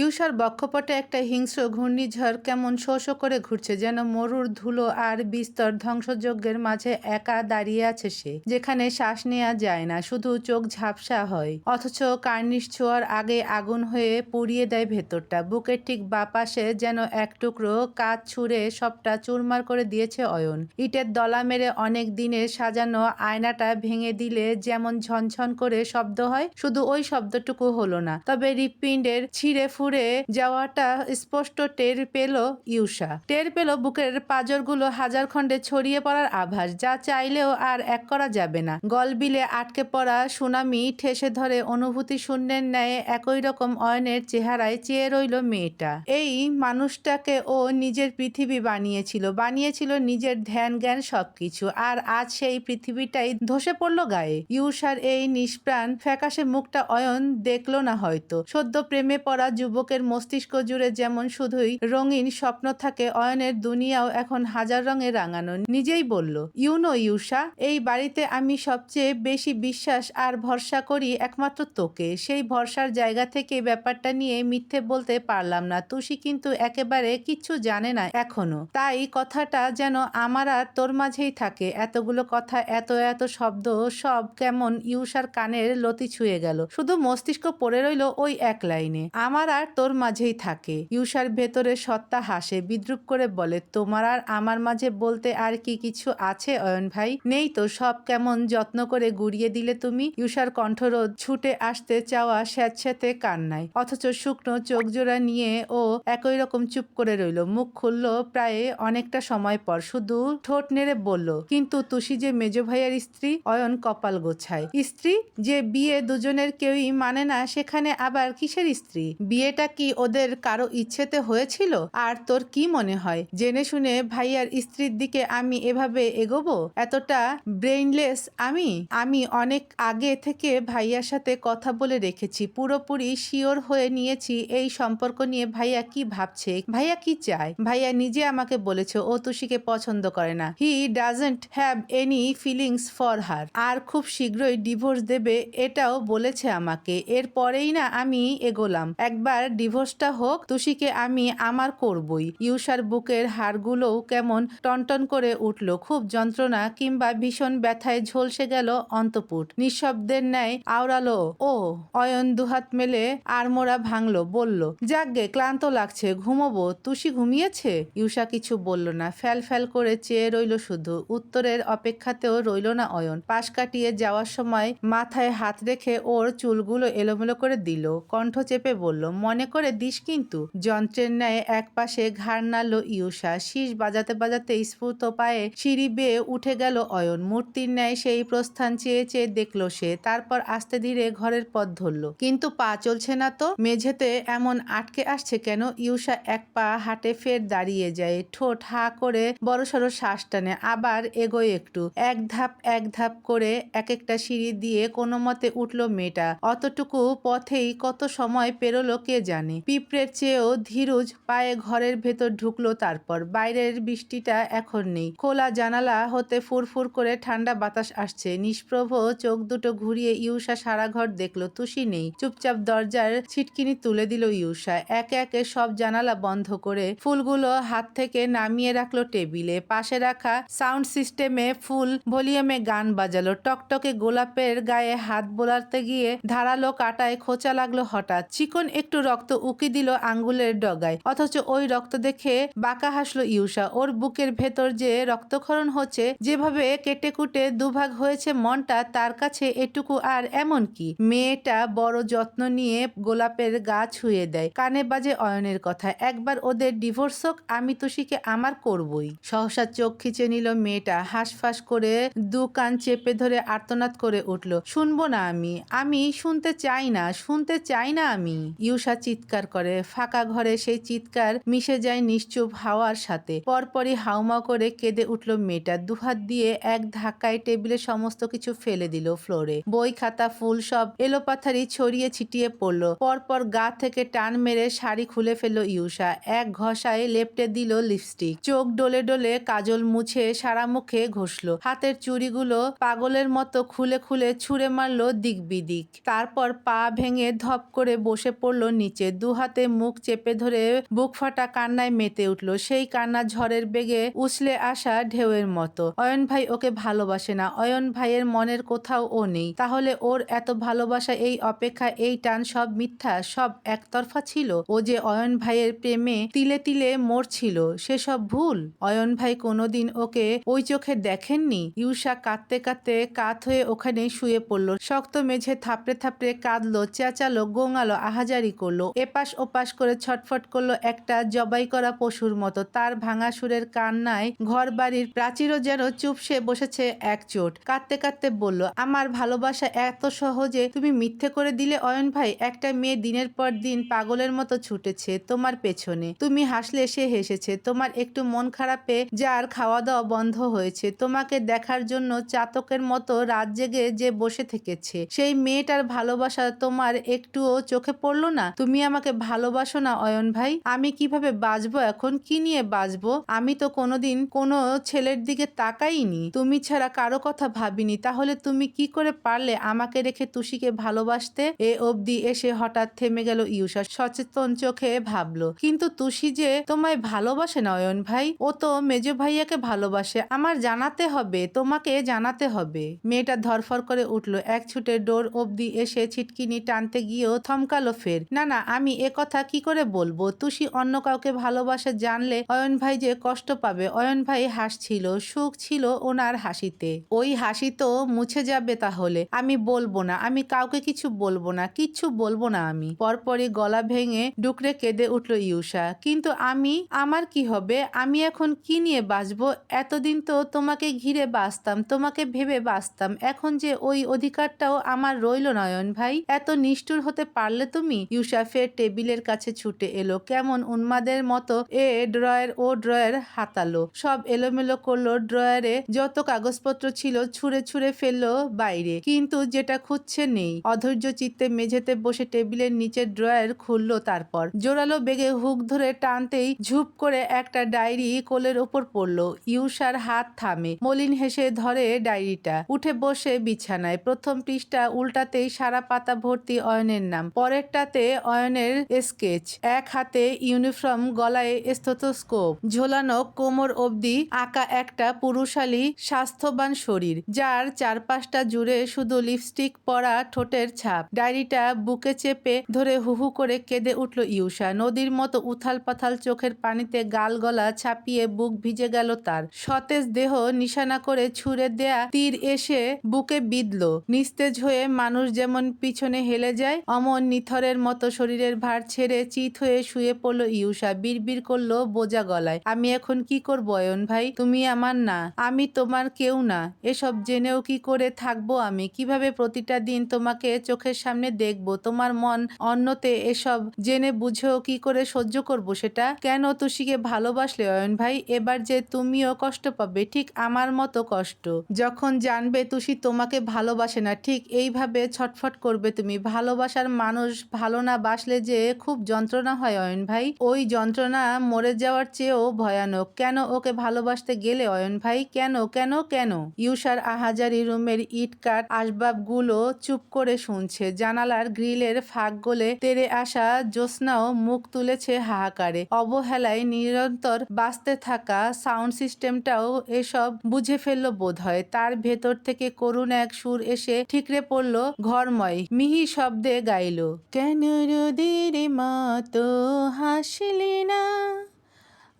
User বক্ষপটে একটা হিংস্র ঘূর্ণিঝড় কেমন শো শো করে ঘুরছে, যেন মরুর ধুলো আর বিস্তর ধ্বংসযজ্ঞের মাঝে একা দাঁড়িয়ে আছে সে, যেখানে শ্বাস নেওয়া যায় না, শুধু চোখ ঝাপসা হয়। অথচ কার্নিশ ছোঁয়ার আগে আগুন হয়ে পুড়িয়ে দেয় ভেতরটা, বুকের ঠিক বাপাশে যেন এক টুকরো কাজ ছুঁড়ে সবটা চুরমার করে দিয়েছে অয়ন। ইটের দলা মেরে অনেক দিনের সাজানো আয়নাটা ভেঙে দিলে যেমন ঝনঝন করে শব্দ হয়, শুধু ওই শব্দটুকু হলো না। তবে হৃৎপিণ্ডের ছিঁড়ে ফুরে যাওয়াটা স্পষ্ট টের পেল ইউষা টের পেল বুকের পাজরগুলো হাজার খণ্ডে ছড়িয়ে পড়ার আভাস, যা চাইলেও আর এক করা যাবে না। গলবিলে আটকে পড়া সুনামি ঠেসে ধরে অনুভূতি শূন্যের ন্যায় একই রকম অয়নের চেহারায় চেয়ে রইল মেয়েটা। এই মানুষটাকে ও নিজের পৃথিবী বানিয়েছিল বানিয়েছিল নিজের ধ্যান জ্ঞান সবকিছু, আর আজ সেই পৃথিবীটাই ধসে পড়ল গায়ে। ইউষার এই নিষ্প্রাণ ফ্যাকাশে মুখটা অয়ন দেখল না হয়তো, সদ্য প্রেমে পড়া যুবকের মস্তিষ্ক জুড়ে যেমন শুধুই রঙিন স্বপ্ন থাকে, অয়নের দুনিয়াও এখন হাজার রঙে রাঙানো। নিজেই বলল, ইউনো ইউষা এই বাড়িতে আমি সবচেয়ে বেশি বিশ্বাস আর ভরসা করি একমাত্র তোকে। সেই ভরসার জায়গা থেকে ব্যাপারটা নিয়ে মিথ্যে বলতে পারলাম না। তুষি কিন্তু একেবারে কিচ্ছু জানে না এখনও। তাই কথাটা যেন আমার আর তোর মাঝেই থাকে। এতগুলো কথা, এত এত শব্দ, সব কেমন ইউষার কানের লতি ছুঁয়ে গেল। শুধু মস্তিষ্ক পড়ে রইল ওই এক লাইনে। আমার আর তোর মাঝেই থাকে। ইউষার ভেতরে সত্তা হাসে, বিদ্রুপ করে বলে, তোমার আর আমার মাঝে বলতে আর কি কিছু আছে, অয়ন ভাই? নেই তো, সব কেমন যত্ন করে গুড়িয়ে দিলে তুমি? ইউষার কণ্ঠরোধ, ছুটে আসতে চাওয়া স্যাঁতস্যাঁতে কান্নায়, অথচ শুকনো চোখ জোড়া নিয়ে ও একই রকম চুপ করে রইল। মুখ খুলল প্রায় অনেকটা সময় পর, শুধু ঠোঁট নেড়ে বলল, কিন্তু তুষি যে মেজ ভাইয়ের স্ত্রী, অয়ন কপাল গোছায়। স্ত্রী? যে বিয়ে দুজনের কেউই মানে না, সেখানে আবার কিসের স্ত্রী? বিয়েটা কি ওদের কারও ইচ্ছেতে হয়েছিল? আর তোর কি মনে হয়? জেনে শুনে ভাইয়ার স্ত্রীর দিকে আমি এভাবে এগোবো? এতটা ব্রেইনলেস আমি? আমি অনেক আগে থেকে ভাইয়ার সাথে কথা বলে রেখেছি, পুরোপুরি শিওর হয়ে নিয়েছি এই সম্পর্ক নিয়ে। ভাইয়া কি ভাবছে? ভাইয়া কি চায়? ভাইয়া নিজে আমাকে বলেছে, ও তুষিকে পছন্দ করে না। He doesn't have any feelings for her আর খুব শীঘ্রই ডিভোর্স দেবে, এটাও বলেছে আমাকে। এরপরেই না আমি এগোলাম। একবার ডিভোর্সটা হোক, তুষিকে আমি আমার করবই। ইউষার বুকের হাড়গুলোও কেমন টনটন করে উঠল, খুব যন্ত্রণা কিংবা ভীষণ ব্যথায় ঝলসে গেল অন্তপুট। নিঃশব্দের ন্যায় আওড়ালো, ও! অয়ন দুহাত মেলে আড়মোড়া ভাঙলো, বলল যাকগে ক্লান্ত লাগছে, ঘুমোবো, তুষি ঘুমিয়েছে? ইউষা কিছু বলল না, ফ্যাল ফ্যাল করে চেয়ে রইল শুধু, উত্তরের অপেক্ষাতেও রইল না অয়ন। পাশ কাটিয়ে যাওয়ার সময় মাথায় হাত রেখে ওর চুলগুলো এলোমেলো করে দিল, কণ্ঠ চেপে বলল মনে করে দিস কিন্তু। যন্ত্রের ন্যায় এক পাশে ঘাড় নাড়ল ইউষা শীষ বাজাতে বাজাতে স্ফুর্ত পায়ে সিঁড়ি বেয়ে উঠে গেল অয়ন। মূর্তির ন্যায় সেই প্রস্থান চেয়ে চেয়ে দেখল সে। তারপর আস্তে ধীরে ঘরের পথ ধরল। কিন্তু পা চলছে না তো? মেঝেতে এমন আটকে আসছে কেন? ইউষা এক পা হাটে ফের দাঁড়িয়ে যায়। ঠোঁট হা করে বড়সড় শ্বাস টানে। আবার এগোয় একটু। এক ধাপ এক ধাপ করে এক একটা সিঁড়ি দিয়ে কোনো মতে উঠল মেয়েটা। অতটুকু পথেই কত সময় পেরোলো কে জানে? পিঁপড়ের চেয়েও ধীরুজ পায়ে ঘরের ভেতর ঢুকলো তারপর। বাইরের বৃষ্টিটা এখন নেই। খোলা জানালা হতে ফুরফুর করে ঠান্ডা বাতাস আসছে। নিষ্প্রভ চোখ দুটো ঘুরিয়ে ইউষা সারা ঘর দেখল। তুষি নেই। চুপচাপ দরজার ছিটকিনি তুলে দিল ইউষা। একে একে সব জানালা বন্ধ করে ফুলগুলো হাত থেকে নামিয়ে রাখল টেবিলে। পাশে রাখা সাউন্ড সিস্টেমে ফুল ভলিউমে গান বাজালো। টকটকে গোলাপের গায়ে হাত বোলাতে গিয়ে ধারালো কাটায় খোঁচা লাগল হঠাৎ। চিকন একটু রক্ত উকি দিল আঙ্গুলের ডগায়। অথচ ওই রক্ত দেখে বাঁকা হাসলো ইউষা ওর বুকের ভেতর যে রক্তক্ষরণ হচ্ছে, যেভাবে কেটে কুটে দুভাগ হয়েছে মনটা, তার কাছে এটুকু আর এমন কি? মেয়েটা বড় যত্ন নিয়ে গোলাপের গা ছুঁয়ে দেয়। কানে বাজে অয়নের কথা, একবার ওদের ডিভোর্স হোক, আমি তুষিকে আমার করবই। সহসা চোখ খিচে নিল মেয়েটা। হাঁসফাঁস করে দু কান চেপে ধরে আর্তনাদ করে উঠল, শুনব না আমি আমি শুনতে চাই না, শুনতে চাই না আমি। ইউষা চিৎকার করে। ফাঁকা ঘরে সেই চিৎকার মিশে যায় নিশ্চুপ হাওয়ার সাথে। পরপরই হাউমাউ করে কেঁদে উঠল মেয়েটা। দুহাত দিয়ে এক ধাক্কায় টেবিলে সমস্ত কিছু ফেলে দিল ফ্লোরে। বই, খাতা, ফুল সব এলোপাথারি ছড়িয়ে ছিটিয়ে পড়ল। পরপর গা থেকে টান মেরে শাড়ি খুলে ফেলল ইউষা এক ঘষায় লেপটে দিল লিপস্টিক। চোখ ডলে ডলে কাজল মুছে সারা মুখে ঘষলো। হাতের চুড়িগুলো পাগলের মতো খুলে খুলে ছুঁড়ে মারলো দিক বিদিক। তারপর পা ভেঙে ধপ করে বসে পড়ল নিচে দু হাতে মুখ চেপে ধরে বুক ফাটা কান্নায় মেতে উঠল। সেই কান্না ঝড়ের বেগে উছলে আসা ঢেউয়ের মতো। অয়ন ভাই ওকে ভালোবাসে না। অয়ন ভাইয়ের মনের কোথাও ও নেই। তাহলে ওর এত ভালোবাসা, এই অপেক্ষা, এই টান সব মিথ্যা, সব একতরফা ছিল? ও যে অয়ন ভাইয়ের প্রেমে তিলে তিলে মরছিল সেসব ভুল? অয়ন ভাই কোনোদিন ওকে ওই চোখে দেখেননি? ইউষা কাঁদতে কাঁদতে কাত হয়ে ওখানে শুয়ে পড়ল। শক্ত মেঝে থাপড়ে থাপড়ে কাঁদলো, চেঁচালো, গোঙালো, আহাজারি করল। এপাশ ওপাশ করে ছটফট করল একটা জবাই করা পশুর মতো। তার ভাঙা সুরের কান্নায় ঘর বাড়ির প্রাচীরও যেন চুপসে বসেছে এক চোট। কাঁদতে কাঁদতে বলল, আমার ভালোবাসা এত সহজে তুমি মিথ্যে করে দিলে অয়ন ভাই? একটা মেয়ে দিনের পর দিন পাগলের মতো ছুটেছে তোমার পেছনে। তুমি হাসলে সে হেসেছে। তোমার একটু মন খারাপে যার খাওয়া দাওয়া বন্ধ হয়েছে। তোমাকে দেখার জন্য চাতকের মতো রাত জেগে যে বসে থেকেছে। সেই মেয়েটার ভালোবাসা তোমার একটুও চোখে পড়ল না? তুমি আমাকে ভালোবাসো না, অয়ন ভাই। আমি কীভাবে বাঁচবো এখন? কি নিয়ে বাঁচবো? আমি তো কোনোদিন কোনো ছেলের দিকে তাকাইনি। তুমি ছাড়া কারও কথা ভাবিনি। তাহলে তুমি কি করে পারলে আমাকে রেখে তুষিকে ভালোবাসতে? এ অবধি এসে হঠাৎ থেমে গেল ইউষা সচেতন চোখে ভাবলো। কিন্তু তুষি যে তোমায় ভালোবাসে না, অয়ন ভাই, ও তো মেজ ভাইয়াকে ভালোবাসে। আমার জানাতে হবে, তোমাকে জানাতে হবে। মেয়েটা ধরফর করে উঠল। এক ছুটে ডোর অবধি এসে ছিটকিনি টানতে গিয়েও থমকালো ফের। না না আমি এ কথা কি করে বলব? তুষি অন্য কাউকে ভালোবাসে জানলে অয়ন ভাই যে কষ্ট পাবে, অয়ন ভাই হাসছিল, সুখ ছিল ওনার হাসিতে। ওই হাসি তো মুছে যাবে তাহলে। আমি বলব না, আমি কাউকে কিছু বলব না, কিচ্ছু বলব না আমি। পরপরই গলা ভেঙে ডুকরে কেঁদে উঠল ইউষা। কিন্তু আমি, আমার কি হবে? আমি এখন কি নিয়ে বাঁচবো? এতদিন তো তোমাকে ঘিরে বাঁচতাম, তোমাকে ভেবে বাঁচতাম। এখন যে ওই অধিকারটাও আমার রইল নয়ন ভাই। এত নিষ্ঠুর হতে পারলে তুমি? ইউষা ফের টেবিলের কাছে ছুটে এলো। কেমন উন্মাদের মতো এ ড্রয়ার, ও ড্রয়ার হাতালো। সব এলোমেলো করল, ড্রয়ারে যত কাগজপত্র ছিল ছুঁড়ে ছুঁড়ে ফেলল বাইরে। কিন্তু যেটা খুঁজছে নেই। অধৈর্য চিত্তে মেঝেতে বসে টেবিলের নিচের ড্রয়ার খুললো তারপর। জোরালো বেগে হুক ধরে টানতেই ঝুপ করে একটা ডায়েরি কোলের ওপর পড়ল। ইউষার হাত থামে। মলিন হেসে ধরে ডায়েরিটা। উঠে বসে বিছানায়। প্রথম পৃষ্ঠা উল্টাতেই সারা পাতা ভর্তি অয়নের নাম। পরেরটাতে অয়নের স্কেচ। এক হাতে ইউনিফর্ম, গলায় স্থেটোস্কোপ ঝোলানো কোমর অবধি আঁকা একটা পুরুষালী, স্বাস্থ্যবান শরীর, যার চারপাশটা জুড়ে শুধু লিপস্টিক পরা ঠোঁটের ছাপ। ডায়েরিটা বুকে চেপে ধরে হুহু করে কেঁদে উঠল ইউষা নদীর মতো উথাল পাথাল চোখের পানিতে গাল গলা ছাপিয়ে বুক ভিজে গেল তার। সতেজ দেহ নিশানা করে ছুঁড়ে দেয়া তীর এসে বুকে বিঁধল। নিস্তেজ হয়ে মানুষ যেমন পিছনে হেলে যায়, অমন নিথরের মতো শরীরের ভার ছেড়ে চিত হয়ে শুয়ে পড়ল ইউষা বিড়বিড় করল বোজা গলায়। আমি এখন কি করব অয়ন ভাই? তুমি আমার না। আমি তোমার কেউ না। এসব জেনেও কি করে থাকব আমি? কীভাবে প্রতিটা দিন তোমাকে চোখের সামনে দেখব? তোমার মন অন্যতে এসব জেনে বুঝেও কি করে সহ্য করব সেটা? কেন তুষিকে ভালোবাসলে অয়ন ভাই? এবার যে তুমিও কষ্ট পাবে, ঠিক আমার মতো কষ্ট। যখন জানবে তুষি তোমাকে ভালোবাসে না, ঠিক এইভাবে ছটফট করবে তুমি। ভালোবাসার মানুষ ভালো না বাসলে যে খুব যন্ত্রণা হয় অয়ন ভাই। ওই যন্ত্রণা মরে যাওয়ার চেয়েও ভয়ানক। কেন ওকে ভালোবাসতে গেলে অয়ন ভাই? কেন কেন কেন? ইউষার আহাজারি রুমের ইট কাঠ আসবাবগুলো চুপ করে শুনছে। জানালার গ্রিলের ফাঁক গলে তেরে আসা জ্যোৎস্নাও মুখ তুলেছে হাহাকারে। অবহেলায় নিরন্তর বাঁচতে থাকা সাউন্ড সিস্টেমটাও এসব বুঝে ফেলল বোধ হয় তার ভেতর থেকে করুণ এক সুর এসে ঠিকরে পড়ল ঘরময়। মিহি শব্দে গাইল, কেন রুদির মতো হাসলি না,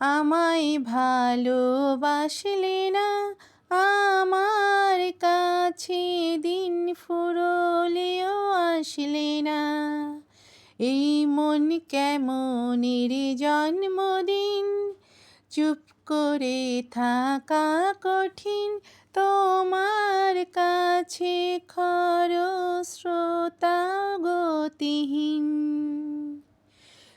আমায় ভালোবাসলি না, আমার কাছে দিন ফুরলেও আসলি না। এই মন কেমনের জন্মদিন? চুপ করে থাকা কঠিন তোমার কাছে খর শ্রোতা গতিহীন।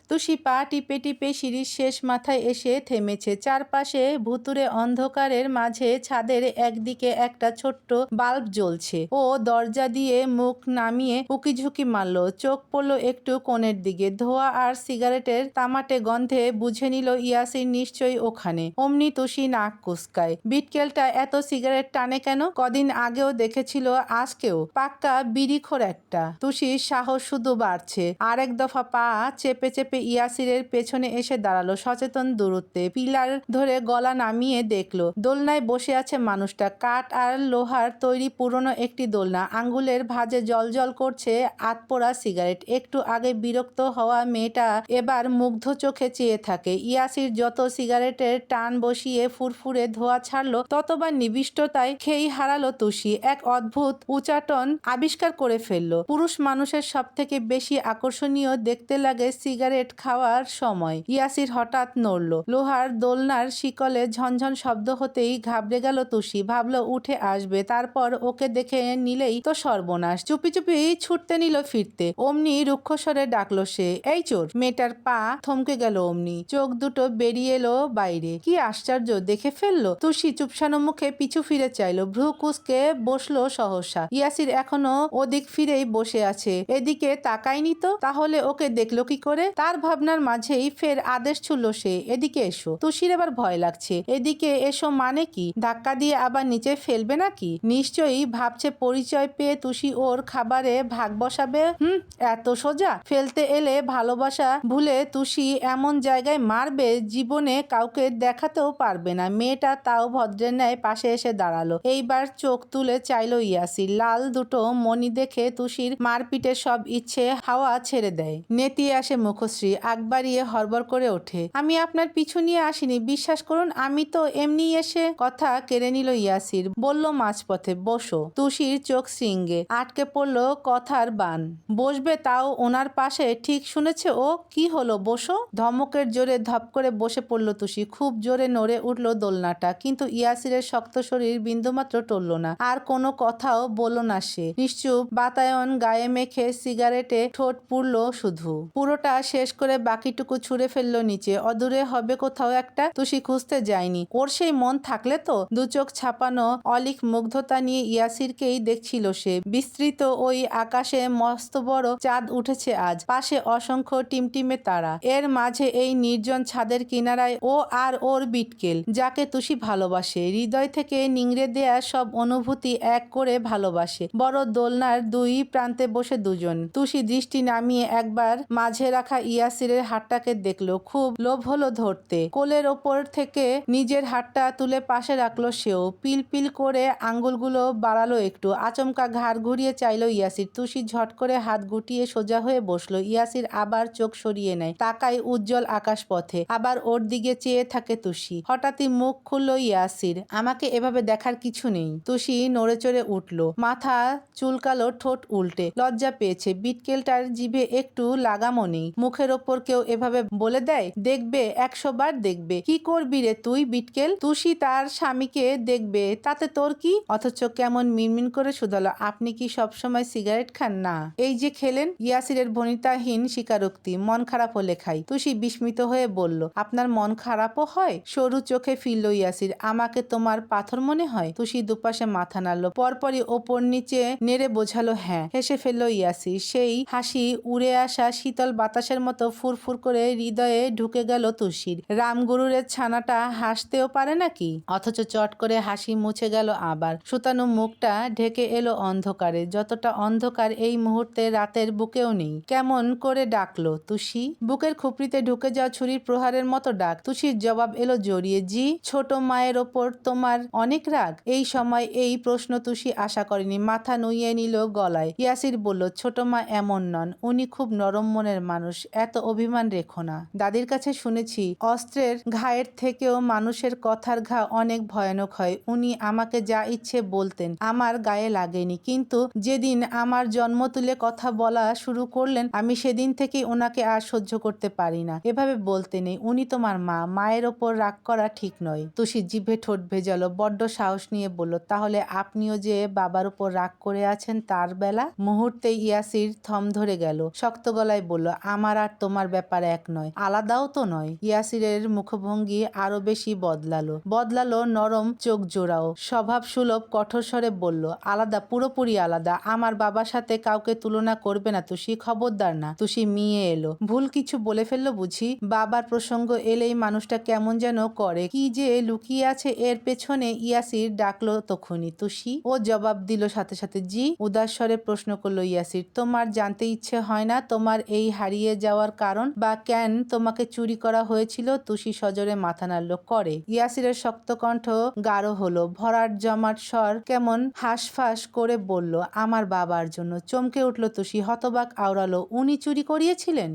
তুষি পা টিপে টিপে সিঁড়ির শেষ মাথায় এসে থেমেছে। চারপাশে ভুতুরে অন্ধকারের মাঝে ছাদের একদিকে একটা ছোট্ট বাল্ব জ্বলছে। ও দরজা দিয়ে মুখ নামিয়ে উকিঝুঁকি মারল। চোখ পড়ল একটু কোণের দিকে। ধোয়া আর সিগারেটের তামাটে গন্ধে বুঝে নিল ইয়াসির নিশ্চয়ই ওখানে। অমনি তুষি নাক কুসকায়। বিটকেলটা এত সিগারেট টানে কেন? কদিন আগেও দেখেছিল, আজকেও। পাক্কা বিড়িখোর একটা। তুষির সাহস শুধু বাড়ছে। আরেক দফা পা চেপে চেপে ইয়াসিরের পেছনে এসে দাঁড়াল। সচেতন দূরত্বে পিলার ধরে গলা নামিয়ে দেখল, দোলনায় বসে আছে মানুষটা। কাঠ আর লোহার তৈরি পুরনো একটি দোলনা। আঙ্গুলের ভাঁজে জল করছে আতপোড়া সিগারেট। একটু আগে বিরক্ত হওয়া মেয়েটা এবার মুগ্ধ চোখে চেয়ে থাকে। ইয়াসির যত সিগারেটের টান বসিয়ে ফুরফুরে ধোয়া ছাড়লো, ততবার নিবিষ্টতায় খেই হারালো তুষি। এক অদ্ভুত উচাটন আবিষ্কার করে ফেলল। পুরুষ মানুষের সব থেকে বেশি আকর্ষণীয় দেখতে লাগে সিগারেট খাওয়ার সময়। ইয়াসির হঠাৎ নড়ল। লোহার দোলনার শিকলে ঝনঝন শব্দ হতেই ঘাবড়ে গেল তুষি। ভাবলো, উঠে আসবে। তারপর ওকে দেখে নিলেই তো সর্বনাশ। চুপি চুপি ছুটতে নিল ফিরতে। অমনি রুক্ষস্বরে ডাকলো সে, এই চোর! মেয়েটার পা থমকে গেল অমনি। চোখ দুটো বেরিয়ে এলো বাইরে। কি আশ্চর্য, দেখে ফেলল? তুষি চুপসানো মুখে পিছু ফিরে চাইলো। ভ্রু কুসকে বসল সহসা। ইয়াসির এখনও ওদিক ফিরেই বসে আছে। এদিকে তাকায়নি তো? তাহলে ওকে দেখল কি করে? তার ভাবনার মাঝেই ফের আদেশ ছুড়ল সে। এদিকে এসো। তুষির এবার ভয় লাগছে। এদিকে এসো মানে কি? ধাক্কা দিয়ে আবার নিচে ফেলবে নাকি? নিশ্চয়ই ভাবছে পরিচয় পেয়ে তুষি ওর খাবারে ভাগ বসাবে? হুম, এত সোজা? ফেলতে এলে ভালোবাসা ভুলে তুষি এমন জায়গায় মারবে জীবনে কাউকে দেখাতেও পারবে না। মেয়েটা তাও ভদ্রের ন্যায় পাশে এসে দাঁড়াল। এইবার চোখ তুলে চাইলো ইয়াসির। লাল দুটো মণি দেখে তুষির মারপিটের সব ইচ্ছে হাওয়া ছেড়ে দেয়। নেতিয়ে আসে মুখশ্রী। আগ বাড়িয়ে হরবর করে ওঠে। আমি আপনার পিছু নিয়ে আসিনি, বিশ্বাস করুন, আমি তো এমনি এসে কথা কেড়ে নিল ইয়াসির। বলল মাঝপথে, বসো। তুষির চোখ সিঙ্গে আটকে পড়ল কথার বান। বসবে তাও ওনার পাশে, ঠিক শুনেছে ও? কি হলো, বসো? ধমকের জোরে ধপ করে বসে পড়ল তুষি, খুব জোরে নড়ে উঠল দোলনাটা, কিন্তু ইয়াসিরের শক্ত শরীর বিন্দুমাত্র টলল না, আর কোনো কথাও বলল না সে। নিশ্চুপ বাতায়ন গায়ে মেখে সিগারেটে ঠোঁট পুড়ল শুধু। পুরোটা শেষ করে বাকিটুকু ছুঁড়ে ফেলল নিচে। অদূরে হবে কোথাও একটা তুষি খুঁজতে যায়নি। ওর সেই মন থাকলে তো দু চোখ ছাপানো অলিক মুগ্ধতা নিয়ে ইয়াসিরকেই দেখছিল সে। বিস্তৃত ওই আকাশে মস্ত বড় চাঁদ উঠেছে আজ। পাশে অসংখ্য টিমটিমে তারা। এর মাঝে এই নির্জন ছাদের কিনারায় ও আর ওর বিটকেল, যাকে তুষি ভালোবাসে। হৃদয় থেকে নিংড়ে দেয়া সব অনুভূতি এক করে ভালোবাসে। বড় দোলনার দুই প্রান্তে বসে দুজন। তুষি দৃষ্টি নামিয়ে একবার মাঝে রাখা ইয়াসিরের হাতটাকে দেখল, খুব লোভ হলো ধরতে। কোলের ওপর থেকে নিজের হাতটা তুলে পাশে রাখল সেও। পিল পিল করে আঙ্গুলগুলো বাড়ালো একটু। আচমকা ঘাড় ঘুরিয়ে চাইলো ইয়াসির। তুষি ঝট করে হাত গুটিয়ে সোজা হয়ে বসল। ইয়াসির আবার চোখ সরিয়ে নেয়, তাকায় উজ্জ্বল আকাশ পথে আবার ওর দিকে চেয়ে থাকে তুষি। হঠাৎই মুখ খুললো ইয়াসির। আমাকে এভাবে দেখার কিছু নেই। তুষি নড়ে চড়ে উঠল। মাথা চুলকালো ঠোঁট উল্টে। লজ্জা পেয়েছে। বিটকেলটার জিভে একটু লাগামও নেই। মুখের ওপর কেউ এভাবে বলে দেয়, দেখবে, একশো বার দেখবে। কি করবি রে তুই, বিটকেল? তুষি তার স্বামীকে দেখবে, তাতে তোর কি? অথচ কেমন মিনমিন করে শুধালো, আপনি কি সবসময় সিগারেট খান? না। এই যে খেলেন ইয়াসিরের ভনিতাহীন স্বীকারোক্তি, মন খারাপ হলে খাই। তুষি বিস্মিত হয়ে বলল, আপনার মন খারাপও হয়? সরু চোখে ফিরল ইয়াসির, আমাকে তোমার পাথর মনে হয়? তুষি দুপাশে মাথা নাড়ল, পরপরই ওপর নিচে নেড়ে বোঝালো হ্যাঁ। হেসে ফেলল ইয়াসির, সেই হাসি উড়ে আসা শীতল বাতাসের মতো ফুরফুর করে হৃদয়ে ঢুকে গেল তুষির। রামগুরুরের ছানাটা হাসতেও পারে নাকি? অথচ চট করে হাসি মুছে গেল আবার। সুতানু মুখটা ঢেকে এলো অন্ধকারে। যতটা অন্ধকার এই মুহূর্তে রাতের বুকেও নেই। কেমন করে ডাকলো তুষি? বুকের খুপড়িতে ঢুকে যাওয়া ছুরির প্রহারের মতো ডাক। তুষির জবাব এলো জড়িয়ে, জি, ছোট মায়ের ওপর তোমার অনেক রাগ? এই সময় এই প্রশ্ন তুষি আশা করেনি। মাথা নুইয়ে নিল গলায়। ইয়াসির বলল, ছোট মা এমন নন। উনি খুব নরম মনের মানুষ। এত অভিমান রেখো না। দাদির কাছে শুনেছি, অস্ত্রের ঘায়ের থেকেও মানুষের কথার ঘা অনেক ভয়ানক হয়। উনি আমাকে যা ইচ্ছে বলতেন, আমার গায়ে লাগেনি। কিন্তু যেদিন আমার জন্ম তুলে কথা বলা শুরু করলেন, আমি সেদিন থেকেই ওনাকে আর সহ্য করতে পারি না। এভাবে বলতে নেই, উনি তোমার মা। মায়ের ওপর রাগ করা ঠিক নয়। তুষি জিভে ঠোঁট ভেজালো, বড্ড সাহস নিয়ে বলল, তাহলে আপনিও যে বাবার উপর রাগ করে আছেন তার বেলা? মুহূর্তে ইয়াসির থম ধরে গেল, শক্ত গলায় বলল, আমার আর তোমার ব্যাপার এক নয়, আলাদাও তো নয়। ইয়াসিরের মুখভঙ্গি আরও বেশি বদলালো। বদলালো নরম চোখ জোড়াও। স্বভাব সুলভ কঠোর স্বরে বলল, আলাদা, পুরোপুরি আলাদা। আমার বাবার সাথে কাউকে তুলনা করবে না তুষি, খবরদার না। তুষি মিয়ে এলো। ভুল কিছু বলে ফেলল বুঝি? বাবার প্রসঙ্গ এলেই মানুষটা কেমন যেন করে। কি যে লুকিয়ে আছে এর পেছনে ইয়াসির ডাকলো তখনই। তুষি? ও জবাব দিল সাথে সাথে। জি? উদাস স্বরে প্রশ্ন করল ইয়াসির। তোমার জানতে ইচ্ছে হয় না? তোমার এই হারিয়ে যাওয়ার কারণ বা কেন তোমাকে চুরি করা হয়েছিল তুষি সজরে মাথা নাড়ল করে। ইয়াসিরের শক্ত কণ্ঠ গাঢ় হলো, ভরাট জমাট স্বর কেমন হাঁসফাঁস করে বলল, আমার বাবার জন্য। চমকে উঠল তুষি, হতবাক আওড়ালো, উনি চুরি করিয়েছিলেন?